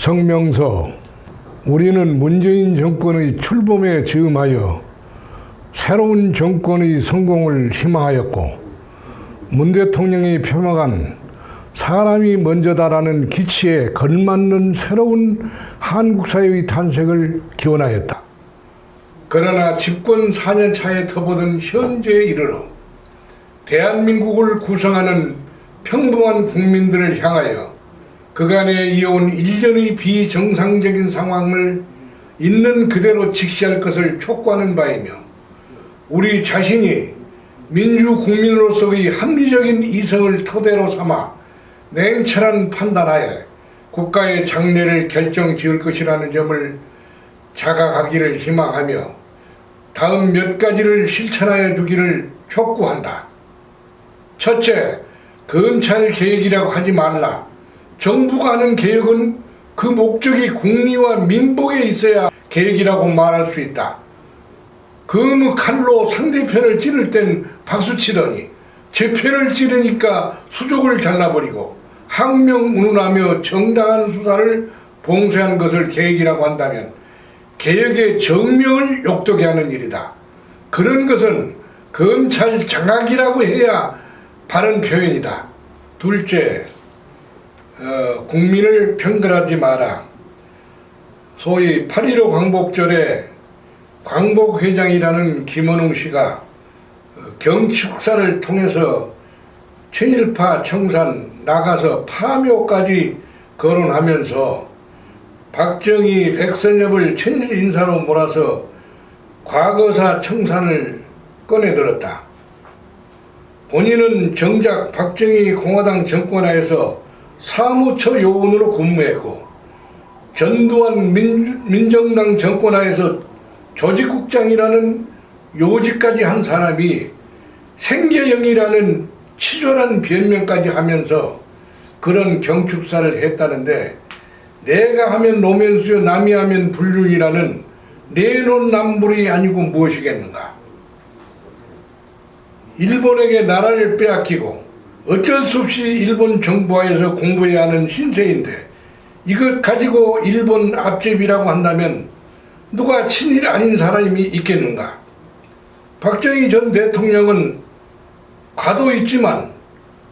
성명서 우리는 문재인 정권의 출범에 즈음하여 새로운 정권의 성공을 희망하였고 문 대통령이 표명한 사람이 먼저다라는 기치에 걸맞는 새로운 한국 사회의 탄생을 기원하였다. 그러나 집권 4년 차에 터보던 현재에 이르러 대한민국을 구성하는 평범한 국민들을 향하여 그간에 이어온 일련의 비정상적인 상황을 있는 그대로 직시할 것을 촉구하는 바이며 우리 자신이 민주 국민으로서의 합리적인 이성을 토대로 삼아 냉철한 판단하에 국가의 장래를 결정 지을 것이라는 점을 자각하기를 희망하며 다음 몇 가지를 실천하여 주기를 촉구한다. 첫째, 검찰 개혁이라고 하지 말라. 정부가 하는 개혁은 그 목적이 국리와 민복에 있어야 개혁이라고 말할 수 있다. 그 칼로 상대편을 찌를 땐 박수치더니 제 편을 찌르니까 수족을 잘라버리고 항명 운운하며 정당한 수사를 봉쇄한 것을 개혁이라고 한다면 개혁의 정명을 욕되게 하는 일이다. 그런 것은 검찰 장악이라고 해야 바른 표현이다. 둘째, 어, 국민을 편들하지 마라. 소위 8.15 광복절에 광복회장이라는 김원웅 씨가 어, 경축사를 통해서 친일파 청산 나가서 파묘까지 거론하면서 박정희 백선엽을 친일 인사로 몰아서 과거사 청산을 꺼내들었다. 본인은 정작 박정희 공화당 정권 하에서 사무처 요원으로 근무했고 전두환 민, 민정당 정권 하에서 조직국장이라는 요직까지 한 사람이 생계형이라는 치졸한 변명까지 하면서 그런 경축사를 했다는데 내가 하면 노면수요 남이 하면 불륜이라는 내론남불이 아니고 무엇이겠는가. 일본에게 나라를 빼앗기고 어쩔 수 없이 일본 정부하에서 공부해야 하는 신세인데 이걸 가지고 일본 앞제비라고 한다면 누가 친일 아닌 사람이 있겠는가 박정희 전 대통령은 과도 있지만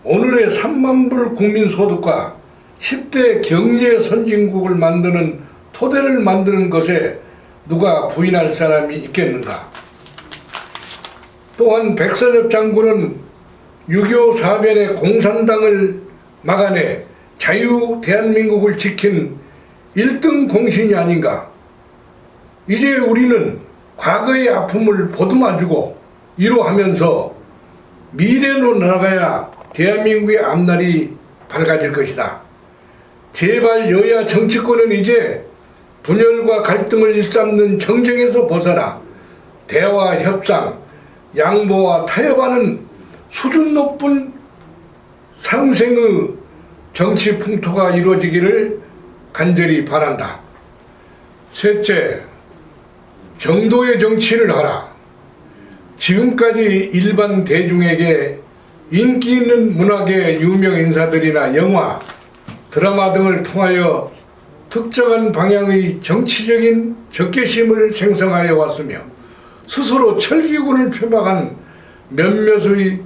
오늘의 3만 불 국민 소득과 10대 경제 선진국을 만드는 토대를 만드는 것에 누가 부인할 사람이 있겠는가? 또한 백선엽 장군은 6.25 사변의 공산당을 막아내 자유 대한민국을 지킨 1등 공신이 아닌가? 이제 우리는 과거의 아픔을 보듬어주고 위로하면서 미래로 나아가야 대한민국의 앞날이 밝아질 것이다. 제발 여야 정치권은 이제 분열과 갈등을 일삼는 정쟁에서 벗어나 대화, 협상, 양보와 타협하는 수준 높은 상생의 정치 풍토가 이루어지기를 간절히 바란다. 셋째, 정도의 정치를 하라. 지금까지 일반 대중에게 인기 있는 문학의 유명 인사들이나 영화, 드라마 등을 통하여 특정한 방향의 정치적인 적개심을 생성하여 왔으며 스스로 철기군을 표방한 몇몇의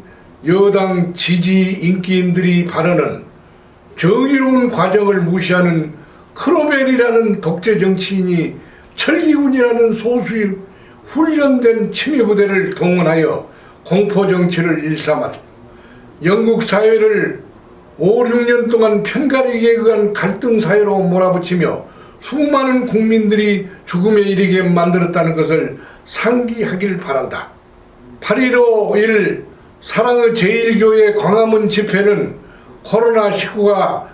여당 지지 인기인들이 바라는 정의로운 과정을 무시하는 크로멜이라는 독재 정치인이 철기군이라는 소수의 훈련된 침해 부대를 동원하여 공포 정치를 일삼았다. 영국 사회를 5, 6년 동안 편가르기에 의한 갈등 사회로 몰아붙이며 수많은 국민들이 죽음에 이르게 만들었다는 것을 상기하길 바란다. 8.15일 사랑의 제1교회 광화문 집회는 코로나19가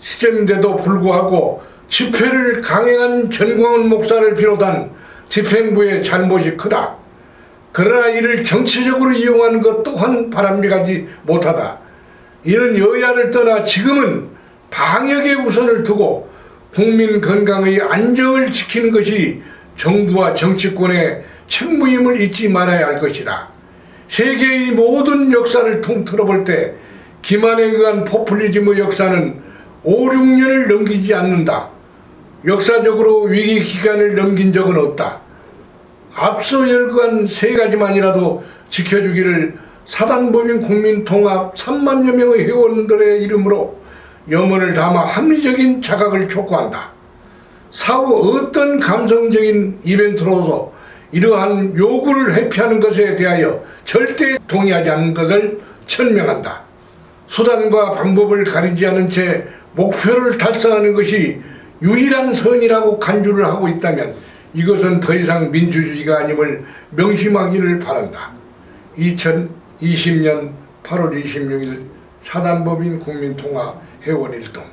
시점인데도 불구하고 집회를 강행한 전광훈 목사를 비롯한 집행부의 잘못이 크다. 그러나 이를 정치적으로 이용하는 것 또한 바람직하지 못하다. 이는 여야를 떠나 지금은 방역의 우선을 두고 국민 건강의 안정을 지키는 것이 정부와 정치권의 책무임을 잊지 말아야 할 것이다. 세계의 모든 역사를 통틀어 볼 때 기만에 의한 포퓰리즘의 역사는 5, 6년을 넘기지 않는다. 역사적으로 위기 기간을 넘긴 적은 없다. 앞서 열거한 세 가지만이라도 지켜주기를 사단법인 국민통합 3만여 명의 회원들의 이름으로 염원을 담아 합리적인 자각을 촉구한다. 사후 어떤 감성적인 이벤트로도 이러한 요구를 회피하는 것에 대하여 절대 동의하지 않는 것을 천명한다. 수단과 방법을 가리지 않은 채 목표를 달성하는 것이 유일한 선이라고 간주를 하고 있다면 이것은 더 이상 민주주의가 아님을 명심하기를 바란다. 2020년 8월 26일 사단법인 국민통합 회원 일동